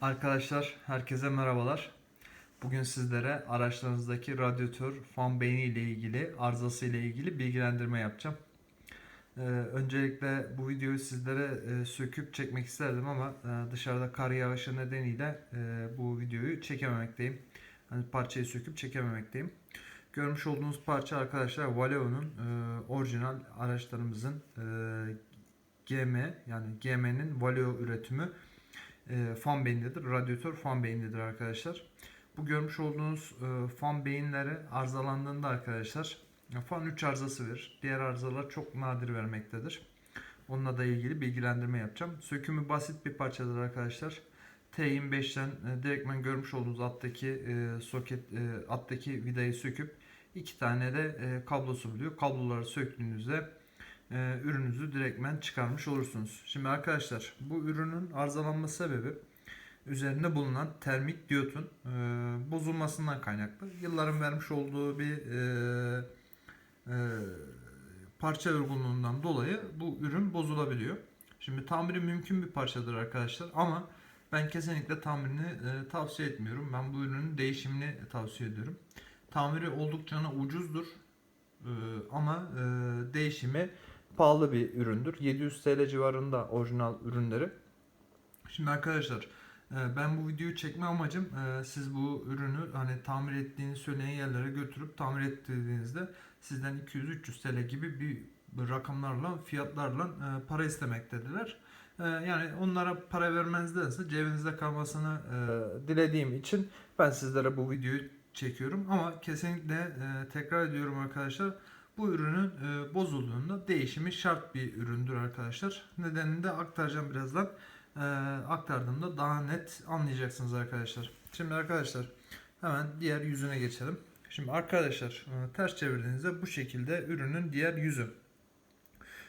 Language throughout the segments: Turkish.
Arkadaşlar herkese merhabalar. Bugün sizlere araçlarınızdaki radyatör fan beyni ile ilgili arızası ile ilgili bilgilendirme yapacağım. Ee, öncelikle bu videoyu sizlere e, söküp çekmek isterdim ama e, dışarıda kar yağışı nedeniyle e, bu videoyu çekememekteyim. Hani parçayı söküp çekememekteyim. Görmüş olduğunuz parça arkadaşlar Valeo'nun e, orijinal araçlarımızın e, GM yani GM'nin Valeo üretimi e, fan beyindedir. Radyatör fan beyindedir arkadaşlar. Bu görmüş olduğunuz e, fan beyinleri arızalandığında arkadaşlar e, fan 3 arızası verir. Diğer arızalar çok nadir vermektedir. Onunla da ilgili bilgilendirme yapacağım. Sökümü basit bir parçadır arkadaşlar. T25'ten e, direktmen görmüş olduğunuz alttaki e, soket e, alttaki vidayı söküp iki tane de e, kablosu buluyor. Kabloları söktüğünüzde e, ürününüzü direktmen çıkarmış olursunuz. Şimdi arkadaşlar bu ürünün arızalanma sebebi üzerinde bulunan termik diyotun e, bozulmasından kaynaklı. Yılların vermiş olduğu bir e, e, parça yorgunluğundan dolayı bu ürün bozulabiliyor. Şimdi tamiri mümkün bir parçadır arkadaşlar ama ben kesinlikle tamirini e, tavsiye etmiyorum. Ben bu ürünün değişimini tavsiye ediyorum. Tamiri oldukça ucuzdur e, ama e, değişimi pahalı bir üründür. 700 TL civarında orijinal ürünleri. Şimdi arkadaşlar e, ben bu videoyu çekme amacım e, siz bu ürünü hani tamir ettiğini söyleyen yerlere götürüp tamir ettirdiğinizde sizden 200-300 TL gibi bir rakamlarla fiyatlarla e, para istemektedirler. Yani onlara para vermenizdense cebinizde kalmasını dilediğim için ben sizlere bu videoyu çekiyorum. Ama kesinlikle tekrar ediyorum arkadaşlar bu ürünün e, bozulduğunda değişimi şart bir üründür arkadaşlar. Nedenini de aktaracağım birazdan. E, aktardığımda daha net anlayacaksınız arkadaşlar. Şimdi arkadaşlar hemen diğer yüzüne geçelim. Şimdi arkadaşlar e, ters çevirdiğinizde bu şekilde ürünün diğer yüzü.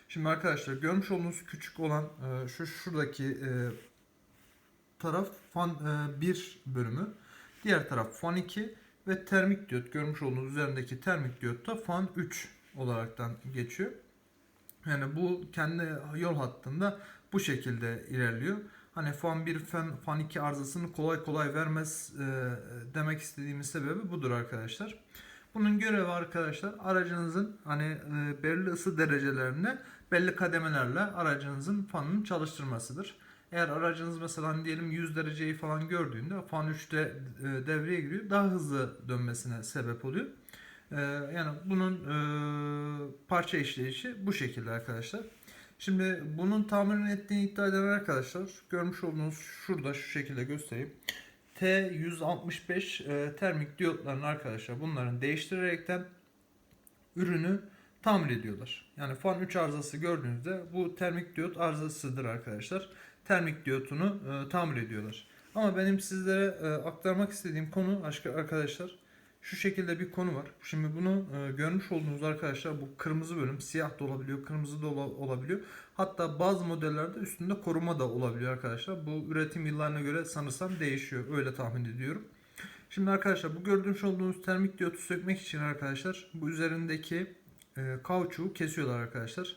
Şimdi arkadaşlar görmüş olduğunuz küçük olan e, şu şuradaki e, taraf fan e, 1 bölümü. Diğer taraf fan 2 ve termik diyot görmüş olduğunuz üzerindeki termik diyot da fan 3 olaraktan geçiyor. Yani bu kendi yol hattında bu şekilde ilerliyor. Hani fan 1, fan, fan 2 arızasını kolay kolay vermez e, demek istediğimiz sebebi budur arkadaşlar. Bunun görevi arkadaşlar aracınızın hani e, belli ısı derecelerinde belli kademelerle aracınızın fanını çalıştırmasıdır. Eğer aracınız mesela hani diyelim 100 dereceyi falan gördüğünde fan 3'te e, devreye giriyor. Daha hızlı dönmesine sebep oluyor. Ee, yani bunun e, parça işleyişi bu şekilde arkadaşlar. Şimdi bunun tamirini ettiğini iddia eden arkadaşlar görmüş olduğunuz şurada şu şekilde göstereyim. T165 e, termik diyotların arkadaşlar bunların değiştirerekten ürünü tamir ediyorlar. Yani fan 3 arızası gördüğünüzde bu termik diyot arızasıdır arkadaşlar. Termik diyotunu e, tamir ediyorlar. Ama benim sizlere aktarmak istediğim konu arkadaşlar şu şekilde bir konu var. Şimdi bunu e, görmüş olduğunuz arkadaşlar bu kırmızı bölüm siyah da olabiliyor, kırmızı da olabiliyor. Hatta bazı modellerde üstünde koruma da olabiliyor arkadaşlar. Bu üretim yıllarına göre sanırsam değişiyor. Öyle tahmin ediyorum. Şimdi arkadaşlar bu gördüğünüz olduğunuz termik diyotu sökmek için arkadaşlar bu üzerindeki e, kauçuğu kesiyorlar arkadaşlar.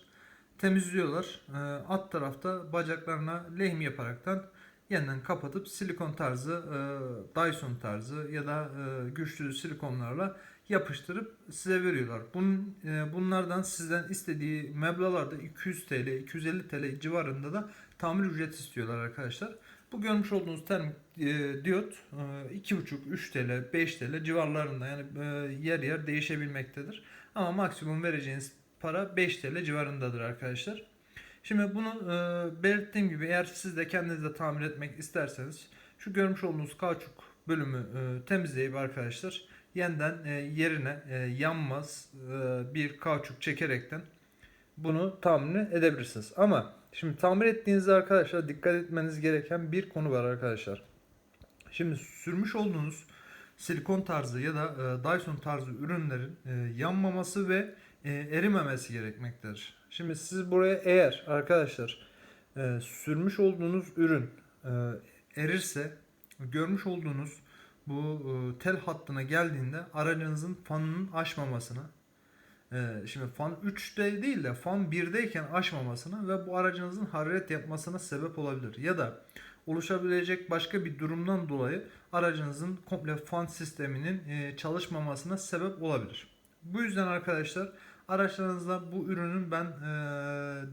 Temizliyorlar. E, alt tarafta bacaklarına lehim yaparaktan yeniden kapatıp silikon tarzı, e, Dyson tarzı ya da e, güçlü silikonlarla yapıştırıp size veriyorlar. Bunun, e, bunlardan sizden istediği meblalarda 200 TL, 250 TL civarında da tamir ücreti istiyorlar arkadaşlar. Bu görmüş olduğunuz termik e, diyot e, 2,5-3 TL, 5 TL civarlarında yani e, yer yer değişebilmektedir. Ama maksimum vereceğiniz para 5 TL civarındadır arkadaşlar. Şimdi bunu e, belirttiğim gibi eğer siz de kendiniz de tamir etmek isterseniz şu görmüş olduğunuz kauçuk bölümü e, temizleyip arkadaşlar yeniden e, yerine e, yanmaz e, bir kauçuk çekerekten bunu tamir edebilirsiniz. Ama şimdi tamir ettiğinizde arkadaşlar dikkat etmeniz gereken bir konu var arkadaşlar. Şimdi sürmüş olduğunuz silikon tarzı ya da e, Dyson tarzı ürünlerin e, yanmaması ve erimemesi gerekmektedir. Şimdi siz buraya eğer arkadaşlar e, sürmüş olduğunuz ürün e, erirse görmüş olduğunuz bu e, tel hattına geldiğinde aracınızın fanının açmamasına e, şimdi fan 3'te değil de fan 1'deyken açmamasına ve bu aracınızın hararet yapmasına sebep olabilir. Ya da oluşabilecek başka bir durumdan dolayı aracınızın komple fan sisteminin e, çalışmamasına sebep olabilir. Bu yüzden arkadaşlar araçlarınızda bu ürünün ben e,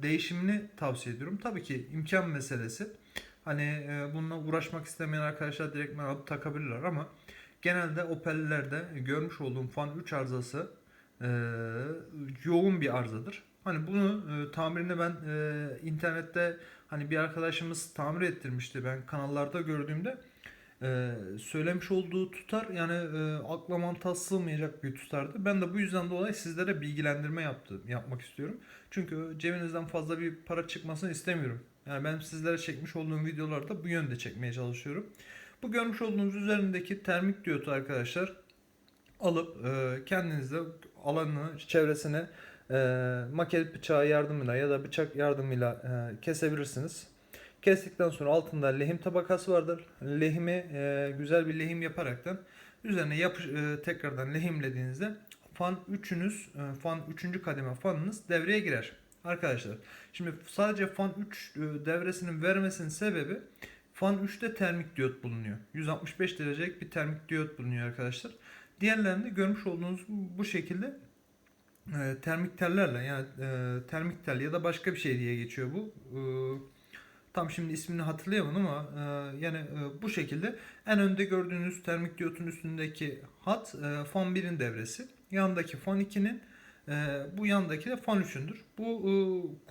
değişimini tavsiye ediyorum. Tabii ki imkan meselesi. Hani e, bununla uğraşmak istemeyen arkadaşlar direktmen alıp takabilirler ama genelde Opel'lerde görmüş olduğum fan 3 arızası e, yoğun bir arızadır. Hani bunu e, tamirini ben e, internette hani bir arkadaşımız tamir ettirmişti ben kanallarda gördüğümde e, söylemiş olduğu tutar yani e, akla mantığa sığmayacak bir tutardı. Ben de bu yüzden dolayı sizlere bilgilendirme yaptım, yapmak istiyorum. Çünkü cebinizden fazla bir para çıkmasını istemiyorum. Yani ben sizlere çekmiş olduğum videolarda bu yönde çekmeye çalışıyorum. Bu görmüş olduğunuz üzerindeki termik diyotu arkadaşlar alıp e, kendinizde alanını, çevresine e, maket bıçağı yardımıyla ya da bıçak yardımıyla e, kesebilirsiniz. Kestikten sonra altında lehim tabakası vardır. Lehimi e, güzel bir lehim yaparaktan üzerine yapış, e, tekrardan lehimlediğinizde fan 3'ünüz, e, fan 3. kademe fanınız devreye girer. Arkadaşlar şimdi sadece fan 3 e, devresinin vermesinin sebebi fan 3'te termik diyot bulunuyor. 165 derecelik bir termik diyot bulunuyor arkadaşlar. Diğerlerinde görmüş olduğunuz bu şekilde e, termik tellerle yani e, termik tel ya da başka bir şey diye geçiyor bu. E, tam şimdi ismini hatırlayamadım ama e, yani e, bu şekilde en önde gördüğünüz termik diyotun üstündeki hat e, fan 1'in devresi. Yandaki fan 2'nin e, bu yandaki de fan 3'ündür. Bu e,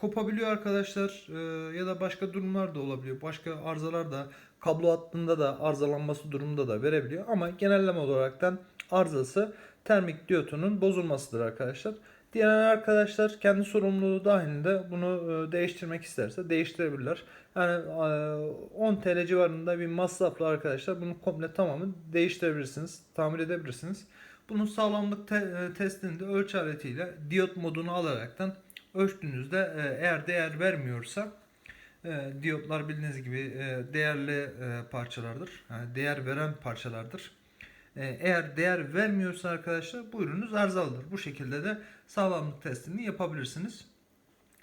kopabiliyor arkadaşlar e, ya da başka durumlar da olabiliyor. Başka arızalar da kablo hattında da arızalanması durumunda da verebiliyor. Ama genelleme olaraktan arızası termik diyotunun bozulmasıdır arkadaşlar. Diğer arkadaşlar kendi sorumluluğu dahilinde bunu e, değiştirmek isterse değiştirebilirler. Yani e, 10 TL civarında bir masrafla arkadaşlar bunu komple tamamı değiştirebilirsiniz, tamir edebilirsiniz. Bunun sağlamlık te- e, testini de ölçü aletiyle diyot modunu alaraktan ölçtüğünüzde e, eğer değer vermiyorsa e, diyotlar bildiğiniz gibi e, değerli e, parçalardır. Yani değer veren parçalardır. E, eğer değer vermiyorsa arkadaşlar bu arızalıdır. Bu şekilde de sağlamlık testini yapabilirsiniz.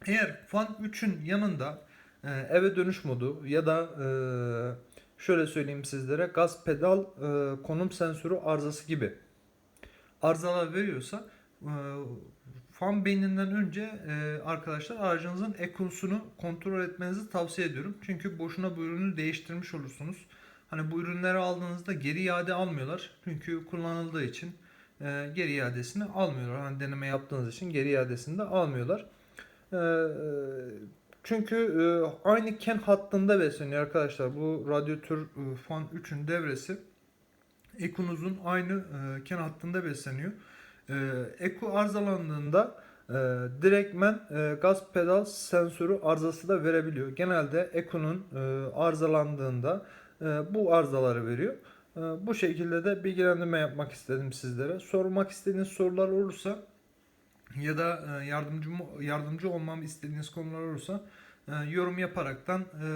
Eğer fan 3'ün yanında e, eve dönüş modu ya da e, şöyle söyleyeyim sizlere gaz pedal e, konum sensörü arızası gibi arızalar veriyorsa fan beyninden önce arkadaşlar aracınızın ekusunu kontrol etmenizi tavsiye ediyorum. Çünkü boşuna bu ürünü değiştirmiş olursunuz. Hani bu ürünleri aldığınızda geri iade almıyorlar. Çünkü kullanıldığı için e, geri iadesini almıyorlar. Hani deneme yaptığınız için geri iadesini de almıyorlar. E, çünkü e, aynı ken hattında besleniyor arkadaşlar. Bu radyatör e, fan 3'ün devresi Ekunuzun aynı e, ken hattında besleniyor. E, Eku arızalandığında e, direktmen e, gaz pedal sensörü arızası da verebiliyor. Genelde Eku'nun e, arızalandığında e, bu arızaları veriyor. E, bu şekilde de bilgilendirme yapmak istedim sizlere. Sormak istediğiniz sorular olursa ya da e, yardımcı yardımcı olmamı istediğiniz konular olursa e, yorum yaparaktan e,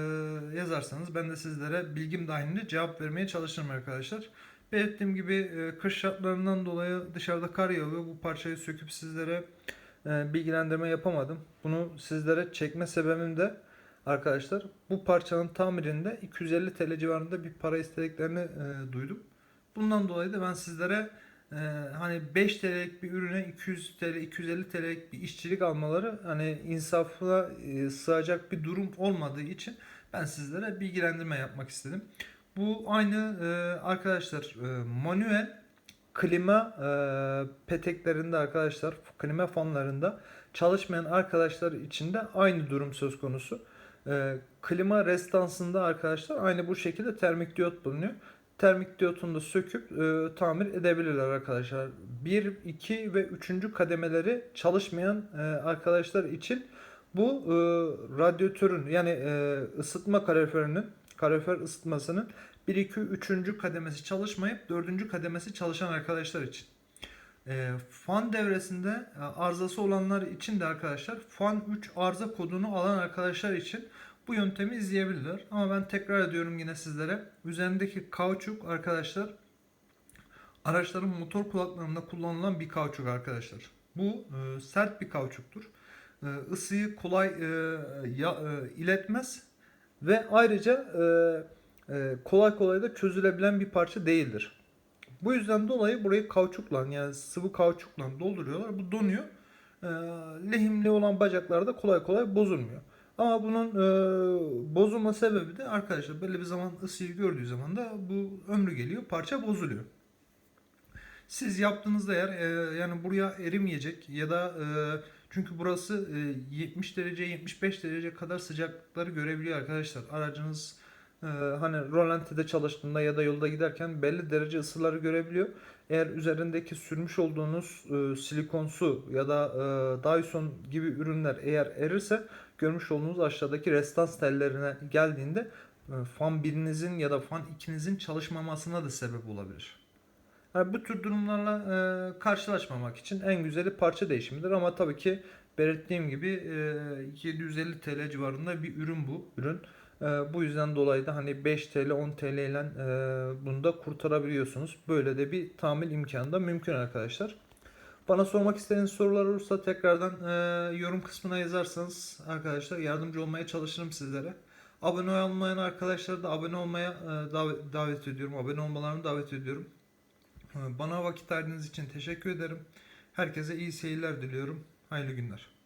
yazarsanız ben de sizlere bilgim dahilinde cevap vermeye çalışırım arkadaşlar. Belirttiğim gibi kış şartlarından dolayı dışarıda kar yağıyor. Bu parçayı söküp sizlere bilgilendirme yapamadım. Bunu sizlere çekme sebebim de arkadaşlar bu parçanın tamirinde 250 TL civarında bir para istediklerini e, duydum. Bundan dolayı da ben sizlere e, hani 5 TL'lik bir ürüne 200 TL 250 TL'lik bir işçilik almaları hani insafına e, sığacak bir durum olmadığı için ben sizlere bilgilendirme yapmak istedim. Bu aynı e, arkadaşlar e, manuel klima e, peteklerinde arkadaşlar klima fanlarında çalışmayan arkadaşlar için de aynı durum söz konusu. E, klima restansında arkadaşlar aynı bu şekilde termik diyot bulunuyor. Termik diyotunu da söküp e, tamir edebilirler arkadaşlar. 1, 2 ve 3. kademeleri çalışmayan e, arkadaşlar için bu e, radyatörün yani e, ısıtma kaloriferinin kalorifer ısıtmasının 1, 2, 3. kademesi çalışmayıp 4. kademesi çalışan arkadaşlar için. E, fan devresinde e, arızası olanlar için de arkadaşlar fan 3 arıza kodunu alan arkadaşlar için bu yöntemi izleyebilirler. Ama ben tekrar ediyorum yine sizlere. Üzerindeki kauçuk arkadaşlar araçların motor kulaklarında kullanılan bir kauçuk arkadaşlar. Bu e, sert bir kauçuktur. E, ısıyı kolay e, ya, e, iletmez ve ayrıca e, e, kolay kolay da çözülebilen bir parça değildir. Bu yüzden dolayı burayı kauçukla yani sıvı kauçukla dolduruyorlar. Bu donuyor. E, lehimli olan bacaklar da kolay kolay bozulmuyor. Ama bunun e, bozulma sebebi de arkadaşlar belli bir zaman ısıyı gördüğü zaman da bu ömrü geliyor parça bozuluyor. Siz yaptığınızda eğer e, yani buraya erimeyecek ya da e, çünkü burası e, 70 derece 75 derece kadar sıcaklıkları görebiliyor arkadaşlar. Aracınız e, hani rolantide çalıştığında ya da yolda giderken belli derece ısıları görebiliyor. Eğer üzerindeki sürmüş olduğunuz e, silikonsu ya da e, Dyson gibi ürünler eğer erirse görmüş olduğunuz aşağıdaki restans tellerine geldiğinde e, fan birinizin ya da fan ikinizin çalışmamasına da sebep olabilir. Yani bu tür durumlarla e, karşılaşmamak için en güzeli parça değişimidir ama tabii ki belirttiğim gibi e, 750 TL civarında bir ürün bu ürün. E, bu yüzden dolayı da hani 5 TL 10 TL ile e, bunu da kurtarabiliyorsunuz. Böyle de bir tamir imkanı da mümkün arkadaşlar. Bana sormak istediğiniz sorular olursa tekrardan e, yorum kısmına yazarsanız arkadaşlar yardımcı olmaya çalışırım sizlere. Abone olmayan arkadaşları da abone olmaya e, davet, davet ediyorum. Abone olmalarını davet ediyorum. E, Bana vakit ayırdığınız için teşekkür ederim. Herkese iyi seyirler diliyorum. Hayırlı günler.